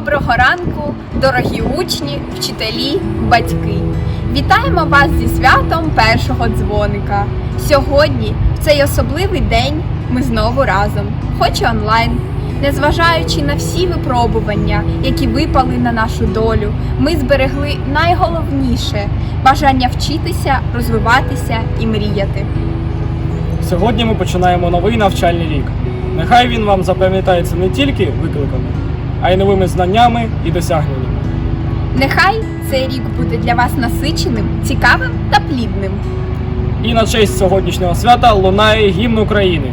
Доброго ранку, дорогі учні, вчителі, батьки. Вітаємо вас зі святом першого дзвоника. Сьогодні, в цей особливий день, ми знову разом, хоч і онлайн. Незважаючи на всі випробування, які випали на нашу долю, ми зберегли найголовніше бажання вчитися, розвиватися і мріяти. Сьогодні ми починаємо новий навчальний рік. Нехай він вам запам'ятається не тільки викликами, а й новими знаннями і досягненнями. Нехай цей рік буде для вас насиченим, цікавим та плідним. І на честь сьогоднішнього свята лунає гімн України.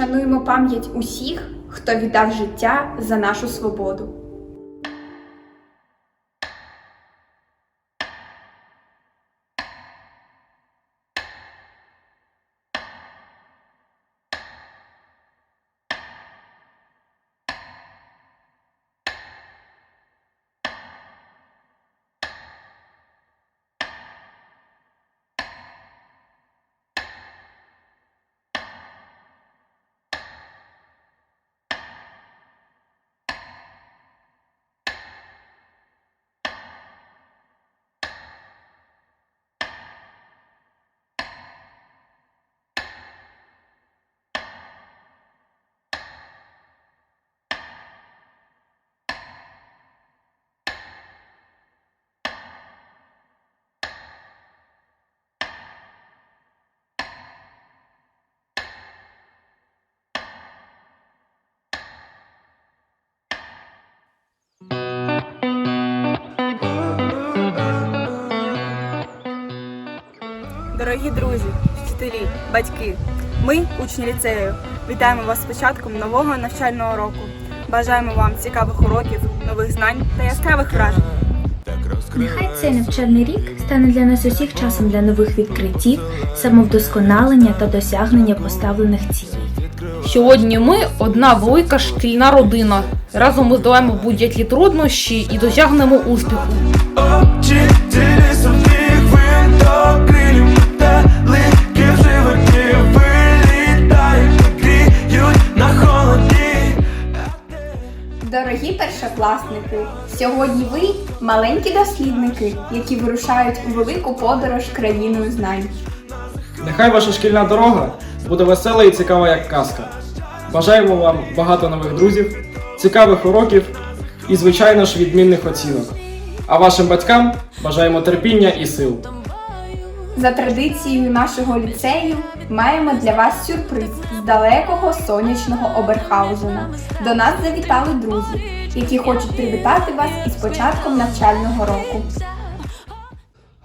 вшануємо пам'ять усіх, хто віддав життя за нашу свободу. Дорогі друзі, вчителі, батьки, ми, учні ліцею, вітаємо вас з початком нового навчального року. Бажаємо вам цікавих уроків, нових знань та яскравих вражень. Нехай цей навчальний рік стане для нас усіх часом для нових відкриттів, самовдосконалення та досягнення поставлених цілей. Сьогодні ми одна велика шкільна родина. Разом ми здолаємо будь-які труднощі і досягнемо успіху. Дорогі першокласники, сьогодні ви маленькі дослідники, які вирушають у велику подорож країною знань. Нехай ваша шкільна дорога буде весела і цікава, як казка. Бажаємо вам багато нових друзів, цікавих уроків і, звичайно ж, відмінних оцінок. А вашим батькам бажаємо терпіння і сил. За традицією нашого ліцею маємо для вас сюрприз з далекого сонячного Оберхаузена. До нас завітали друзі, які хочуть привітати вас із початком навчального року.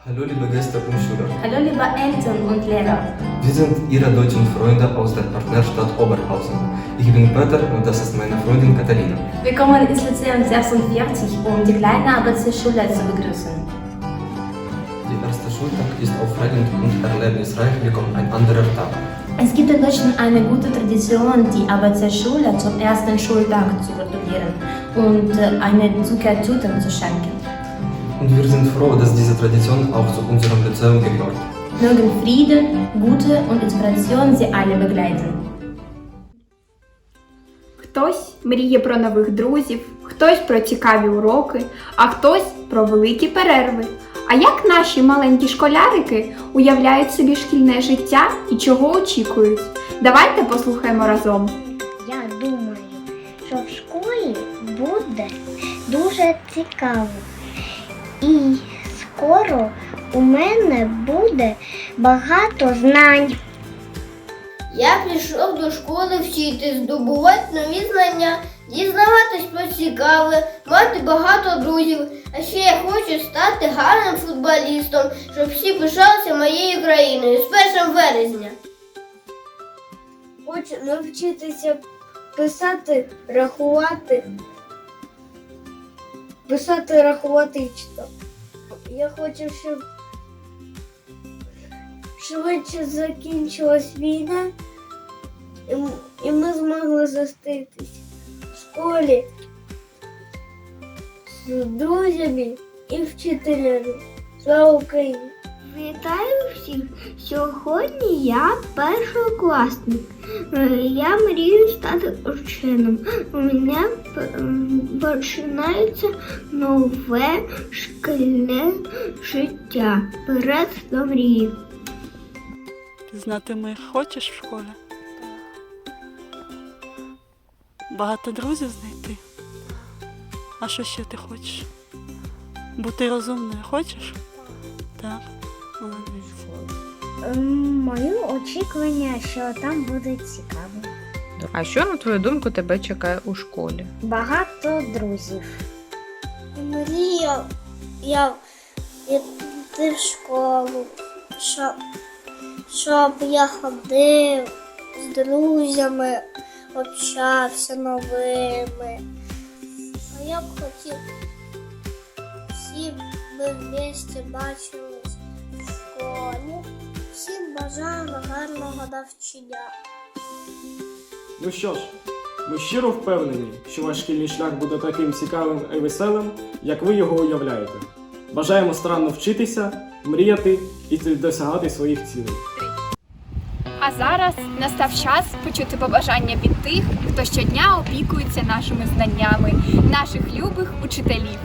Hallo liebe Gäste und Schüler. Hallo liebe Eltern und Lehrer. Wir sind Ihre deutschen Freunde aus der Partnerstadt Oberhausen. Ich bin Peter und das ist meine Freundin Katharina. Wir kommen ins Lyzeum 46, um die kleine ABC-Schule zu begrüßen. Der erste Schultag ist aufregend und erlebnisreich wie kaum ein anderer Tag. Es gibt in Deutschland eine gute Tradition, die ABC-Schule zum ersten Schultag zu gratulieren und äh, eine Zuckertüte zu schenken. Und wir sind froh, dass diese Tradition auch zu unserem Lyzeum gehört. Mögen Friede, Gute und Inspiration sie alle begleiten. Хтось мріє про нових друзів, хтось про цікаві уроки, а хтось про великі перерви. А як наші маленькі школярики уявляють собі шкільне життя і чого очікують? Давайте послухаємо разом. Я думаю, що в школі буде дуже цікаво. І скоро у мене буде багато знань. Я прийшов до школи вчити, здобувати нові знання, дізнаватись про цікаве, мати багато друзів. А ще я хочу стати гарним футболістом, щоб всі пишалися моєю країною з 1 вересня. Хочу навчитися писати, рахувати. Писати, рахувати і читати. Я хочу, щоб швидше закінчилась війна, і, ми змогли зустрітись в школі з друзями і вчителями. Слава Україні! Вітаю всіх! Сьогодні я першокласник. Е, Я мрію стати ученим. У мене починається нове шкільне життя. Вперед до мрії. Ти знатиме хочеш в школі? Багато друзів знайти. А що ще ти хочеш? Бути розумною хочеш? Так. Молодець. Мої очікування, що там буде цікаво. А що, на твою думку, тебе чекає у школі? Багато друзів. Мрія я йти в школу, щоб, щоб я ходив з друзями, общався новими. Я б хотів всі ми вместе бачились в школі. Всім бажаю гарного навчання. Ну що ж, ми щиро впевнені, що ваш шкільний шлях буде таким цікавим і веселим, як ви його уявляєте. Бажаємо старанно вчитися, мріяти і досягати своїх цілей. А зараз настав час почути побажання від тих, хто щодня опікується нашими знаннями, наших любих учителів.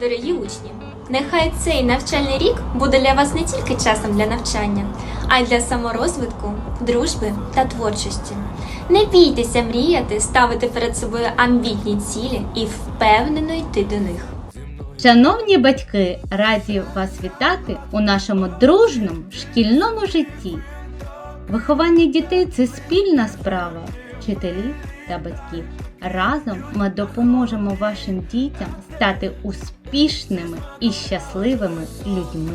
Дорогі учні, нехай цей навчальний рік буде для вас не тільки часом для навчання, а й для саморозвитку, дружби та творчості. Не бійтеся мріяти, ставити перед собою амбітні цілі і впевнено йти до них. Шановні батьки, раді вас вітати у нашому дружному шкільному житті. Виховання дітей це спільна справа вчителів та батьків. Разом ми допоможемо вашим дітям стати успішними і щасливими людьми.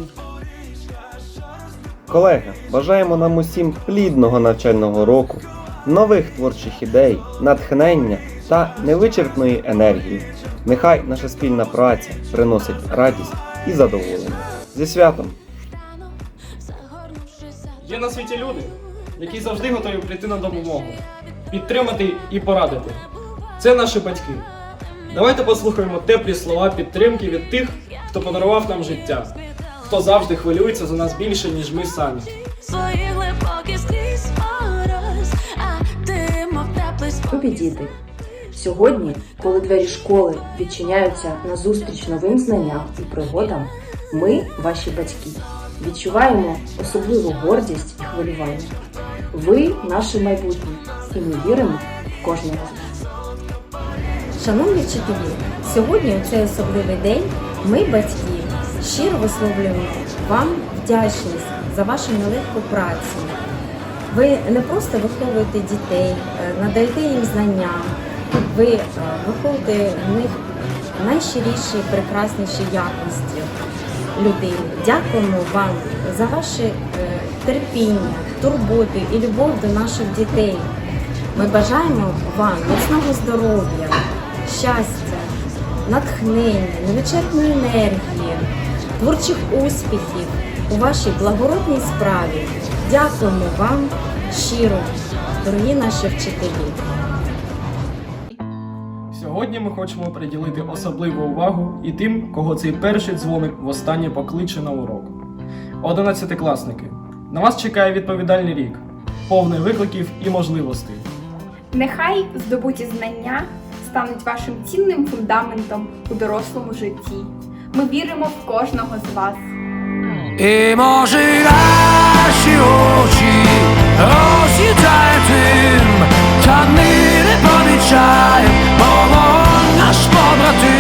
Колеги, бажаємо нам усім плідного навчального року, нових творчих ідей, натхнення та невичерпної енергії. Нехай наша спільна праця приносить радість і задоволення. Зі святом! Є на світі люди, які завжди готові прийти на допомогу, підтримати і порадити. Це наші батьки. Давайте послухаємо теплі слова підтримки від тих, хто подарував нам життя, хто завжди хвилюється за нас більше, ніж ми самі. Свої глибокі Любі сьогодні, коли двері школи відчиняються назустріч новим знанням і пригодам, ми, ваші батьки, відчуваємо особливу гордість і хвилювання. Ви наше майбутнє, і ми віримо в кожного. Шановні вчителі, сьогодні у цей особливий день ми, батьки, щиро висловлюємо вам вдячність за вашу нелегку працю. Ви не просто виховуєте дітей, е, надаєте їм знання, ви е, виховуєте в них найщиріші, прекрасніші якості людини. Дякуємо вам за ваше е, терпіння, турботи і любов до наших дітей. Ми бажаємо вам міцного здоров'я, щастя, натхнення, невичерпної енергії, творчих успіхів у вашій благородній справі. Дякуємо вам щиро, дорогі наші вчителі. Сьогодні ми хочемо приділити особливу увагу і тим, кого цей перший дзвоник востаннє покличе на урок. Одинадцятикласники, на вас чекає відповідальний рік, повний викликів і можливостей. Нехай здобуті знання стануть вашим цінним фундаментом у дорослому житті. Ми віримо в кожного з вас. І може наші очі роз'їдає тим, та ми не помічаєм, бо наш побратим.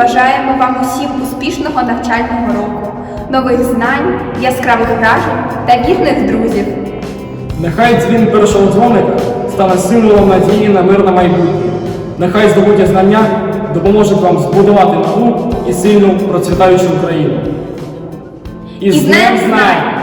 Бажаємо вам усім успішного навчального року, нових знань, яскравих вражень та вірних друзів. Нехай дзвін першого дзвоника стане символом надії на мирне майбутнє. Нехай здобуті знання допоможуть вам збудувати нову і сильну процвітаючу Україну. І з Днем знань!